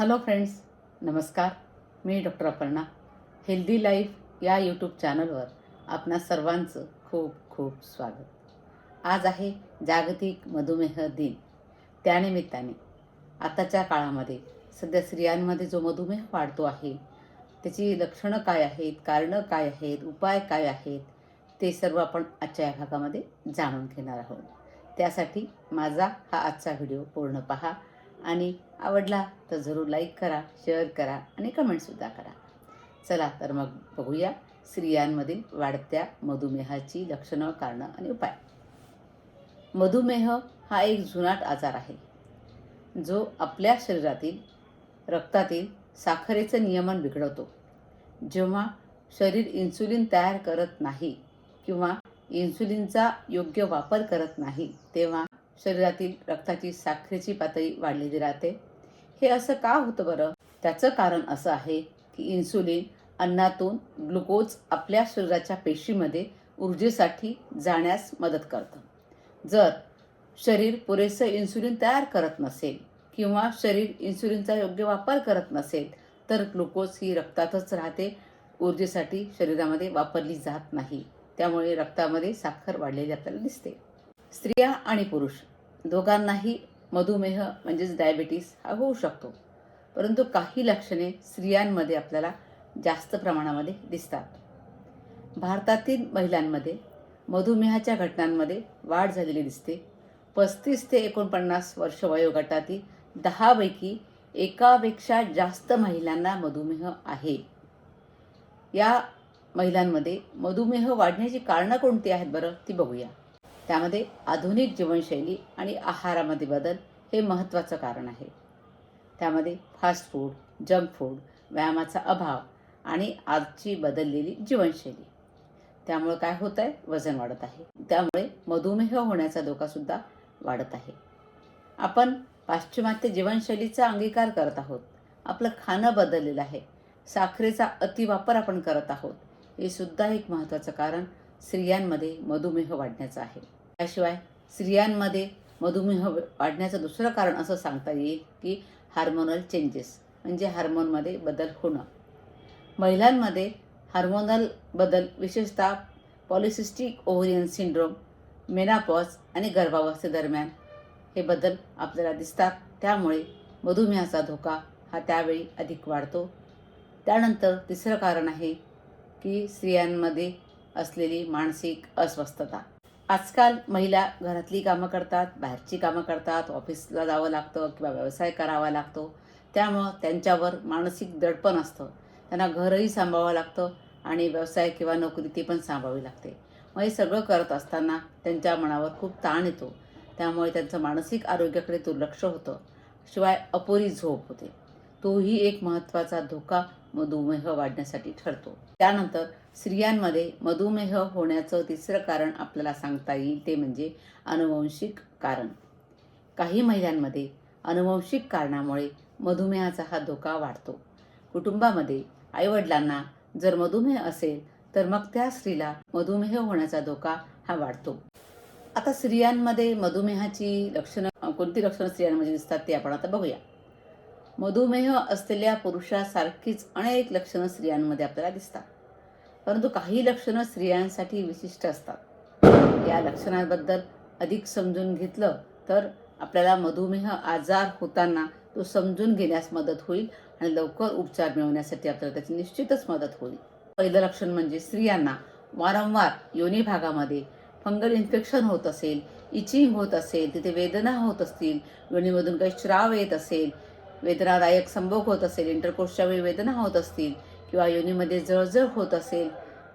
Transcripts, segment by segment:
Hello friends नमस्कार. मी doctor Aparna. Healthy life या यूट्यूब चॅनलवर आपणा सर्वांचं खूप खूप स्वागत. आज आहे जागतिक मधुमेह दिन. त्यानिमित्ताने आताच्या काळामध्ये सध्या स्त्रियांमध्ये जो मधुमेह वाढतो आहे त्याची लक्षणं काय आहेत कारणं काय आहेत उपाय काय आहेत ते सर्व आपण आजच्या या भागामध्ये जाणून घेणार आहोत. त्यासाठी माझा हा आजचा व्हिडिओ पूर्ण पहा. आणि आवडला तर जरूर लाईक करा शेअर करा आणि कमेंटसुद्धा करा. चला तर मग बघूया स्त्रियांमधील वाढत्या मधुमेहाची लक्षणं कारणं आणि उपाय. मधुमेह हा एक जुनाट आजार आहे. जो आपल्या शरीरातील रक्तातील साखरेचं नियमन बिघडवतो. जेव्हा शरीर इन्सुलिन तयार करत नाही किंवा इन्सुलिनचा योग्य वापर करत नाही तेव्हा शरीरातील रक्ताची साखरेची पातळी वाढलेली राहते. हे असं का होतं बरं? त्याचं कारण असं आहे की इन्सुलिन अन्नातून ग्लुकोज आपल्या शरीराच्या पेशीमध्ये ऊर्जेसाठी जाण्यास मदत करतं. जर शरीर पुरेसं इन्सुलिन तयार करत नसेल किंवा शरीर इन्सुलिनचा योग्य वापर करत नसेल तर ग्लुकोज ही रक्तातच राहते ऊर्जेसाठी शरीरामध्ये वापरली जात नाही. त्यामुळे रक्तामध्ये साखर वाढलेली आपल्याला दिसते. स्त्रिया आणि पुरुष दोघांनाही मधुमेह म्हणजेच डायबिटीस हा होऊ शकतो. परंतु काही लक्षणे स्त्रियांमध्ये आपल्याला जास्त प्रमाणामध्ये दिसतात. भारतातील महिलांमध्ये मधुमेहाच्या घटनांमध्ये वाढ झालेली दिसते. पस्तीस ते एकोणपन्नास वर्ष वयोगटातील दहापैकी एकापेक्षा जास्त महिलांना मधुमेह आहे. या महिलांमध्ये मधुमेह वाढण्याची कारणं कोणती आहेत बरं ती बघूया. त्यामध्ये आधुनिक जीवनशैली आणि आहारामध्ये बदल हे महत्त्वाचं कारण आहे. त्यामध्ये फास्ट फूड जंक फूड व्यायामाचा अभाव आणि आजची बदललेली जीवनशैली. त्यामुळे काय होत आहे वजन वाढत आहे. त्यामुळे मधुमेह होण्याचा धोकासुद्धा वाढत आहे. आपण पाश्चिमात्य जीवनशैलीचा अंगीकार करत आहोत. आपलं खाणं बदललेलं आहे. साखरेचा अतिवापर आपण करत आहोत. हे सुद्धा एक महत्त्वाचं कारण स्त्रियांमध्ये मधुमेह वाढण्याचं आहे. त्याशिवाय स्त्रियांमध्ये मधुमेह वाढण्याचं दुसरं कारण असं सांगता येईल की हार्मोनल चेंजेस म्हणजे हार्मोनमध्ये बदल होणं. महिलांमध्ये हार्मोनल बदल विशेषतः पॉलिसिस्टिक ओव्हरियन सिंड्रोम मेनापॉज आणि गर्भावस्थेदरम्यान हे बदल आपल्याला दिसतात. त्यामुळे मधुमेहाचा धोका हा त्यावेळी अधिक वाढतो. त्यानंतर तिसरं कारण आहे की स्त्रियांमध्ये असलेली मानसिक अस्वस्थता. आजकाल महिला घरातली कामं करतात बाहेरची कामं करतात ऑफिसला जावं लागतं किंवा व्यवसाय करावा लागतो. त्यामुळं त्यांच्यावर मानसिक दडपण असतं. त्यांना घरही सांभाळावं लागतं आणि व्यवसाय किंवा नोकरी ती पण सांभाळावी लागते. मग हे सगळं करत असताना त्यांच्या मनावर खूप ताण येतो. त्यामुळे त्यांचं मानसिक आरोग्याकडे दुर्लक्ष होतं. शिवाय अपुरी झोप होते. तोही एक महत्त्वाचा धोका मधुमेह वाढण्यासाठी ठरतो. त्यानंतर स्त्रियांमध्ये मधुमेह होण्याचं तिसरं कारण आपल्याला सांगता येईल ते म्हणजे अनुवंशिक कारण. काही महिलांमध्ये अनुवंशिक कारणामुळे मधुमेहाचा हा धोका वाढतो. कुटुंबामध्ये आईवडिलांना जर मधुमेह असेल तर मग त्या स्त्रीला मधुमेह होण्याचा धोका हा वाढतो. आता स्त्रियांमध्ये मधुमेहाची लक्षणं कोणती लक्षणं स्त्रियांमध्ये दिसतात ते आपण आता बघूया. मधुमेह असलेल्या पुरुषासारखीच अनेक लक्षणं स्त्रियांमध्ये आपल्याला दिसतात. परंतु काही लक्षणं स्त्रियांसाठी विशिष्ट असतात. या लक्षणांबद्दल अधिक समजून घेतलं तर आपल्याला मधुमेह आजार होताना तो समजून घेण्यास मदत होईल आणि लवकर उपचार मिळवण्यासाठी आपल्याला त्याची निश्चितच मदत होईल. पहिलं लक्षण म्हणजे स्त्रियांना वारंवार योनी भागामध्ये फंगल इन्फेक्शन होत असेल इचिंग होत असेल तिथे वेदना होत असतील योनीमधून काही श्राव येत असेल वेदनादायक संभोग होत असेल इंटरकोर्सच्या वेळी वेदना होत असतील किंवा योनीमध्ये जळजळ होत असेल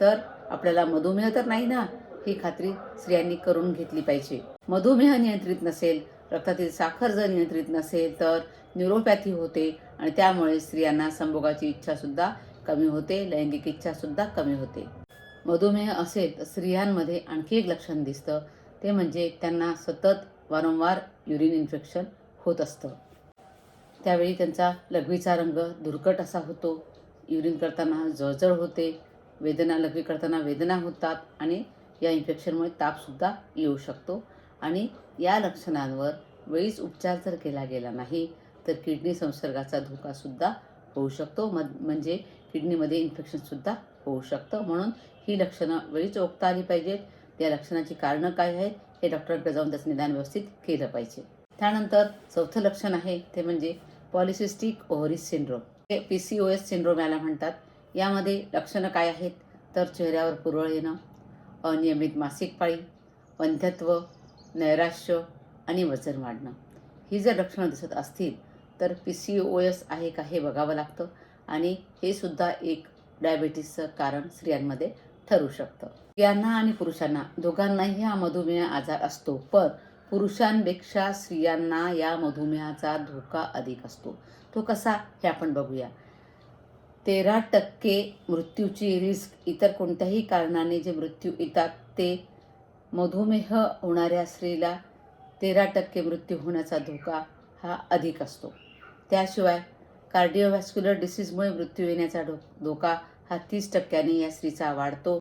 तर आपल्याला मधुमेह तर नाही ना? ही खात्री स्त्रियांनी करून घेतली पाहिजे. मधुमेह नियंत्रित नसेल रक्तातील साखर जर नियंत्रित नसेल तर न्यूरोपॅथी होते आणि त्यामुळे स्त्रियांना संभोगाची इच्छासुद्धा कमी होते लैंगिक इच्छासुद्धा कमी होते. मधुमेह असेल तर स्त्रियांमध्ये आणखी एक लक्षण दिसतं ते म्हणजे त्यांना सतत वारंवार युरिन इन्फेक्शन होत असतं. त्यावेळी त्यांचा लघवीचा रंग धुरकट असा होतो. युरिन करताना जळजळ होते. वेदना लघवी करताना वेदना होतात आणि या इन्फेक्शनमुळे तापसुद्धा येऊ शकतो. आणि या लक्षणांवर वेळीच उपचार जर केला गेला नाही तर किडनी संसर्गाचा धोकासुद्धा होऊ शकतो. म म्हणजे किडनीमध्ये इन्फेक्शनसुद्धा होऊ शकतं. म्हणून ही लक्षणं वेळीच ओळखता आली पाहिजेत. या लक्षणाची कारणं काय आहेत हे डॉक्टरांकडे जाऊन त्याचं निदान व्यवस्थित केलं पाहिजे. त्यानंतर चौथं लक्षण आहे ते म्हणजे पॉलिसिस्टिक ओव्हरीज सिंड्रोम हे P C O S syndrome याला म्हणतात. यामध्ये लक्षणं काय आहेत? तर चेहऱ्यावर पुरळ येणं अनियमित मासिक पाळी अंधत्व नैराश्य आणि वजन वाढणं. ही जर लक्षणं दिसत असतील तर पी सी ओ एस आहे का हे बघावं लागतं आणि हे सुद्धा एक डायबेटीसचं कारण स्त्रियांमध्ये ठरू शकतं. स्त्रियांना आणि पुरुषांना दोघांनाही हा मधुमेह आजार असतो पण पुरुषांपेक्षा स्त्रियांना या मधुमेहाचा धोका अधिक असतो. तो कसा? हे आपण बघूया. तेरा टक्के मृत्यूची रिस्क इतर कोणत्याही कारणाने जे मृत्यू येतात ते मधुमेह होणाऱ्या स्त्रीला तेरा टक्के मृत्यू होण्याचा धोका हा अधिक असतो. त्याशिवाय कार्डिओव्हॅस्क्युलर डिसीजमुळे मृत्यू येण्याचा धो धोका हा तीस टक्क्याने या स्त्रीचा वाढतो.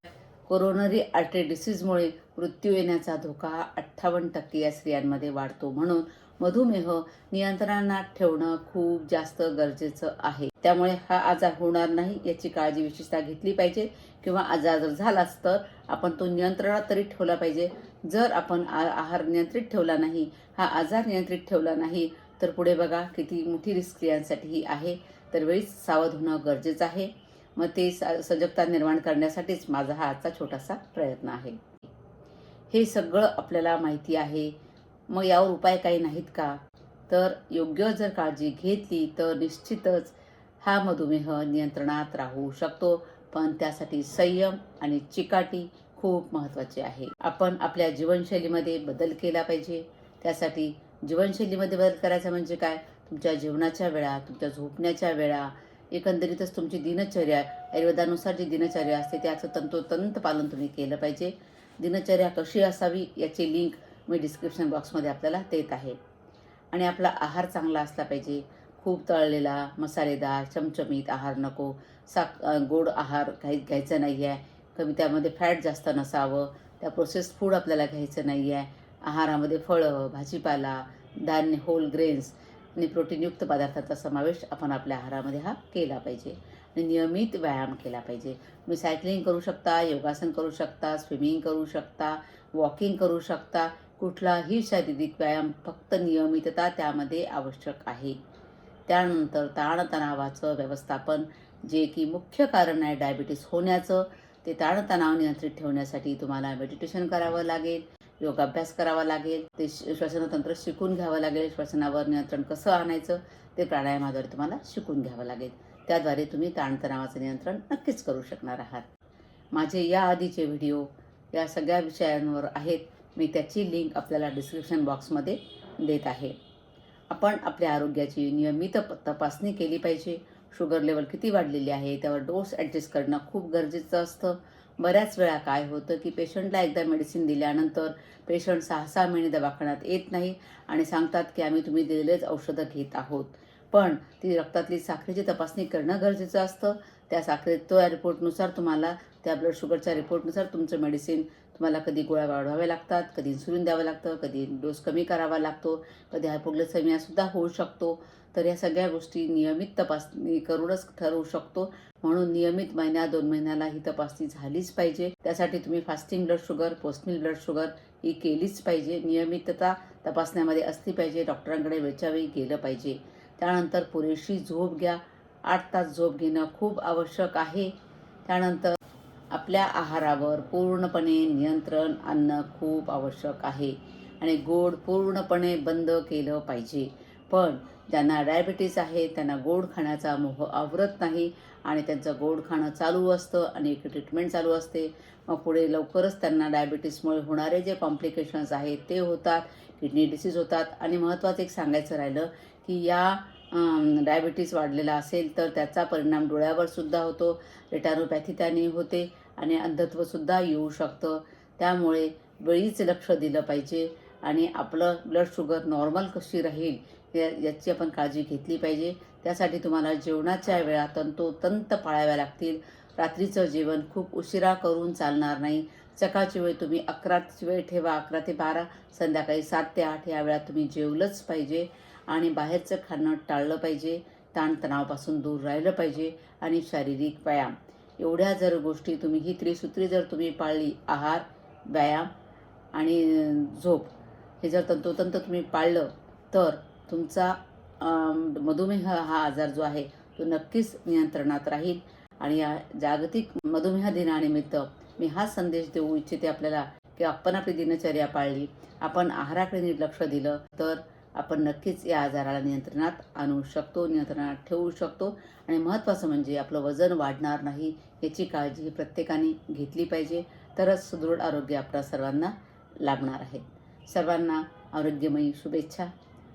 कोरोनरी आर्टरी डिसीजमुळे मृत्यू येण्याचा धोका हा अठ्ठावन्न टक्के या स्त्रियांमध्ये वाढतो म्हणून मधुमेह नियंत्रणात ठेवणं खूप जास्त गरजेचं आहे. त्यामुळे हा आजार होणार नाही याची काळजी विशेषतः घेतली पाहिजे किंवा आजार जर झालाच तर आपण तो नियंत्रणात तरी ठेवला पाहिजे. जर आपण आ आहार नियंत्रित ठेवला नाही हा आजार नियंत्रित ठेवला नाही तर पुढे बघा किती मोठी रिस्क स्त्रियांसाठी ही आहे. तर वेळीच सावध होणं गरजेचं आहे. मग ते स- सजगता निर्माण करण्यासाठीच माझा हा आजचा छोटासा प्रयत्न आहे. हे सगळं आपल्याला माहिती आहे. मग यावर उपाय काही नाहीत का? तर योग्य जर काळजी घेतली तर निश्चितच हा मधुमेह नियंत्रणात राहू शकतो. पण त्यासाठी संयम आणि चिकाटी खूप महत्त्वाची आहे. आपण आपल्या जीवनशैलीमध्ये बदल केला पाहिजे. त्यासाठी जीवनशैलीमध्ये बदल करायचा म्हणजे काय? तुमच्या जेवणाच्या वेळा तुमच्या झोपण्याच्या वेळा एकंदरीतच तुमची दिनचर्या आयुर्वेदानुसार जी दिनचर्या असते त्याचं तंतोतंत पालन तुम्ही केलं पाहिजे. दिनचर्या कशी असावी याची लिंक मी डिस्क्रिप्शन बॉक्समध्ये आपल्याला देत आहे. आणि आपला आहार चांगला असला पाहिजे. खूप तळलेला मसालेदार चमचमीत आहार नको. साक गोड आहार काही घ्यायचा नाही आहे कमी त्यामध्ये फॅट जास्त नसावं. त्या प्रोसेस्ड फूड आपल्याला घ्यायचं नाही आहे आहारामध्ये फळं भाजीपाला धान्य होल ग्रेन्स आणि प्रोटीनयुक्त पदार्थाचा समावेश आपण आपल्या आहारामध्ये हा केला पाहिजे. आणि नियमित व्यायाम केला पाहिजे. तुम्ही सायकलिंग करू शकता योगासन करू शकता स्विमिंग करू शकता वॉकिंग करू शकता. कुठलाही शारीरिक व्यायाम फक्त नियमितता त्यामध्ये आवश्यक आहे. त्यानंतर ताणतणावाचं व्यवस्थापन जे की मुख्य कारण आहे डायबिटीस होण्याचं ते ताणतणाव नियंत्रित ठेवण्यासाठी तुम्हाला मेडिटेशन करावं लागेल. योगाभ्यास करावा लागेल ते श- श्वसनतंत्र शिकून घ्यावं लागेल श्वसनावर नियंत्रण कसं आणायचं ते प्राणायामाद्वारे तुम्हाला शिकून घ्यावं लागेल. त्याद्वारे तुम्ही ताणतणावाचं नियंत्रण नक्कीच करू शकणार आहात. माझे या आधीचे व्हिडिओ या सगळ्या विषयांवर आहेत. मी त्याची लिंक आपल्याला डिस्क्रिप्शन बॉक्समध्ये देत आहे. आपण आपल्या आरोग्याची नियमित तपासणी केली पाहिजे. शुगर लेवल किती वाढलेली आहे त्यावर डोस ॲडजस्ट करणं खूप गरजेचं असतं. बऱ्याच वेळा काय होतं की पेशंटला एकदा मेडिसिन दिल्यानंतर पेशंट सहा सहा महिने दवाखान्यात येत नाही आणि सांगतात की आम्ही तुम्ही दिलेलेच औषधं घेत आहोत. पण ती रक्तातली साखरेची तपासणी करणं गरजेचं असतं. त्या साखरेत तो रिपोर्टनुसार तुम्हाला त्या ब्लड शुगरच्या रिपोर्टनुसार तुमचं मेडिसिन तुम्हाला कधी गोळ्या वाढवाव्या लागतात कधी इन्सुलिन द्यावं लागतं कधी डोस कमी करावा लागतो कधी हायपोग्लिसेमियासुद्धा होऊ शकतो. तर या सगळ्या गोष्टी नियमित तपासणी करूनच ठरवू शकतो. म्हणून नियमित महिन्या दोन महिन्याला ही तपासणी झालीच पाहिजे. त्यासाठी तुम्ही fasting blood sugar post meal blood sugar ही केलीच पाहिजे. नियमितता तपासण्यामध्ये असली पाहिजे. डॉक्टरांकडे वेळच्या वेळी गेलं पाहिजे. त्यानंतर पुरेशी झोप घ्या. आठ तास झोप घेणं खूप आवश्यक आहे. त्यानंतर आपल्या आहारावर पूर्णपणे नियंत्रण आणणं खूप आवश्यक आहे. आणि गोड पूर्णपणे बंद केलं पाहिजे. पण ज्यांना डायबिटीस आहे त्यांना गोड खाण्याचा मोह आवरत नाही आणि त्यांचं गोड खाणं चालू असतं आणि एक ट्रीटमेंट चालू असते. मग पुढे लवकरच त्यांना डायबिटीसमुळे होणारे जे कॉम्प्लिकेशन्स आहेत ते होतात किडनी डिसीज होतात. आणि महत्त्वाचं एक सांगायचं राहिलं की या डायबिटीस वाढलेला असेल तर त्याचा परिणाम डोळ्यावर सुद्धा होतो रेटानोपॅथी त्याने होते आणि अंधत्वसुद्धा येऊ शकतं. त्यामुळे वेळीच लक्ष दिलं पाहिजे आणि आपलं ब्लड शुगर नॉर्मल कशी राहील या याची आपण काळजी घेतली पाहिजे. त्यासाठी तुम्हाला जेवणाच्या वेळा तंतोतंत पाळाव्या लागतील. रात्रीचं जेवण खूप उशिरा करून चालणार नाही. सकाळची वेळ तुम्ही अकराची वेळ ठेवा. अकरा ते बारा संध्याकाळी सात ते आठ या वेळात तुम्ही जेवलंच पाहिजे आणि बाहेरचं खाणं टाळलं पाहिजे. ताणतणावापासून दूर राहिलं पाहिजे आणि शारीरिक व्यायाम. एवढ्या जर गोष्टी तुम्ही ही त्रिसूत्री जर तुम्ही पाळली आहार व्यायाम आणि झोप हे जर तंतोतंत तुम्ही पाळलं तर तुमचा मधुमेह हा आजार जो आहे तो नक्कीच नियंत्रणात राहील. आणि या जागतिक मधुमेह दिनानिमित्त मी हा संदेश देऊ इच्छिते आपल्याला की आपण आपली दिनचर्या पाळली आपण आहाराकडे नीट लक्ष दिलं तर आपण नक्कीच या आजाराला नियंत्रणात आणू शकतो नियंत्रणात ठेवू शकतो. आणि महत्त्वाचं म्हणजे आपलं वजन वाढणार नाही याची काळजी ही प्रत्येकाने घेतली पाहिजे. तरच सुदृढ आरोग्य आपल्या सर्वांना लाभणार आहे. सर्वांना आरोग्यमयी शुभेच्छा.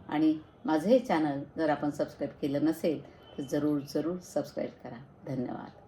आणि माझं हे चॅनल जर आपण सबस्क्राईब केलं नसेल तर जरूर जरूर सबस्क्राईब करा. धन्यवाद.